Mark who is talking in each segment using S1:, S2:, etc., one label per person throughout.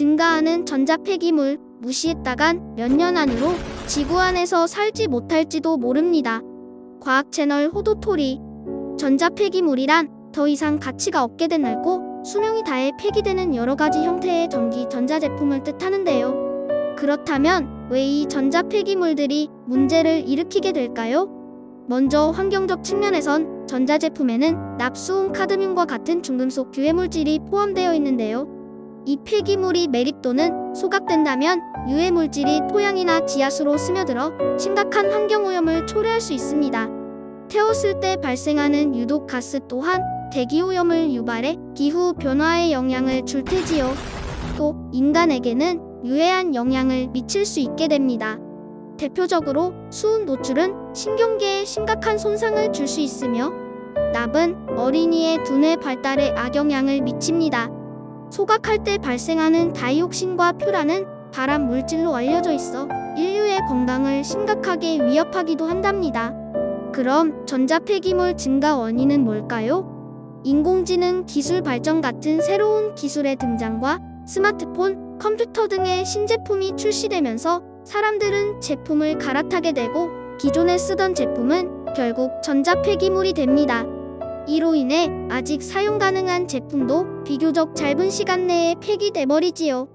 S1: 증가하는 전자 폐기물 무시했다간 몇 년 안으로 지구 안에서 살지 못할지도 모릅니다. 과학 채널 호도토리 전자 폐기물이란 더 이상 가치가 없게 된 낡고 수명이 다해 폐기되는 여러 가지 형태의 전기 전자 제품을 뜻하는데요. 그렇다면 왜 이 전자 폐기물들이 문제를 일으키게 될까요? 먼저 환경적 측면에선 전자제품에는 납수음 카드뮴과 같은 중금속 유해 물질이 포함되어 있는데요. 이 폐기물이 매립 또는 소각된다면 유해 물질이 토양이나 지하수로 스며들어 심각한 환경 오염을 초래할 수 있습니다. 태웠을 때 발생하는 유독 가스 또한 대기 오염을 유발해 기후 변화에 영향을 줄 테지요. 또 인간에게는 유해한 영향을 미칠 수 있게 됩니다. 대표적으로 수은 노출은 신경계에 심각한 손상을 줄 수 있으며 납은 어린이의 두뇌 발달에 악영향을 미칩니다. 소각할 때 발생하는 다이옥신과 퓨라는 발암 물질로 알려져 있어 인류의 건강을 심각하게 위협하기도 한답니다. 그럼 전자 폐기물 증가 원인은 뭘까요? 인공지능 기술 발전 같은 새로운 기술의 등장과 스마트폰, 컴퓨터 등의 신제품이 출시되면서 사람들은 제품을 갈아타게 되고 기존에 쓰던 제품은 결국 전자 폐기물이 됩니다. 이로 인해 아직 사용 가능한 제품도 비교적 짧은 시간 내에 폐기돼 버리지요.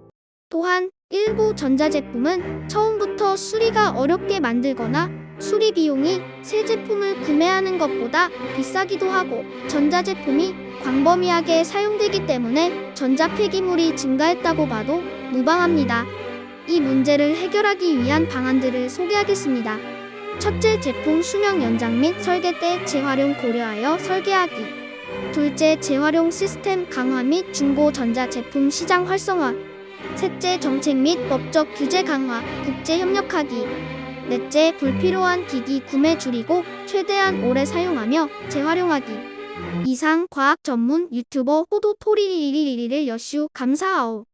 S1: 또한 일부 전자제품은 처음부터 수리가 어렵게 만들거나 수리 비용이 새 제품을 구매하는 것보다 비싸기도 하고 전자제품이 광범위하게 사용되기 때문에 전자 폐기물이 증가했다고 봐도 무방합니다. 이 문제를 해결하기 위한 방안들을 소개하겠습니다. 첫째, 제품 수명 연장 및 설계 때 재활용 고려하여 설계하기. 둘째, 재활용 시스템 강화 및 중고 전자 제품 시장 활성화. 셋째, 정책 및 법적 규제 강화, 국제 협력하기. 넷째, 불필요한 기기 구매 줄이고 최대한 오래 사용하며 재활용하기. 이상 과학 전문 유튜버 호도 토리리리리를 여슈 감사하오.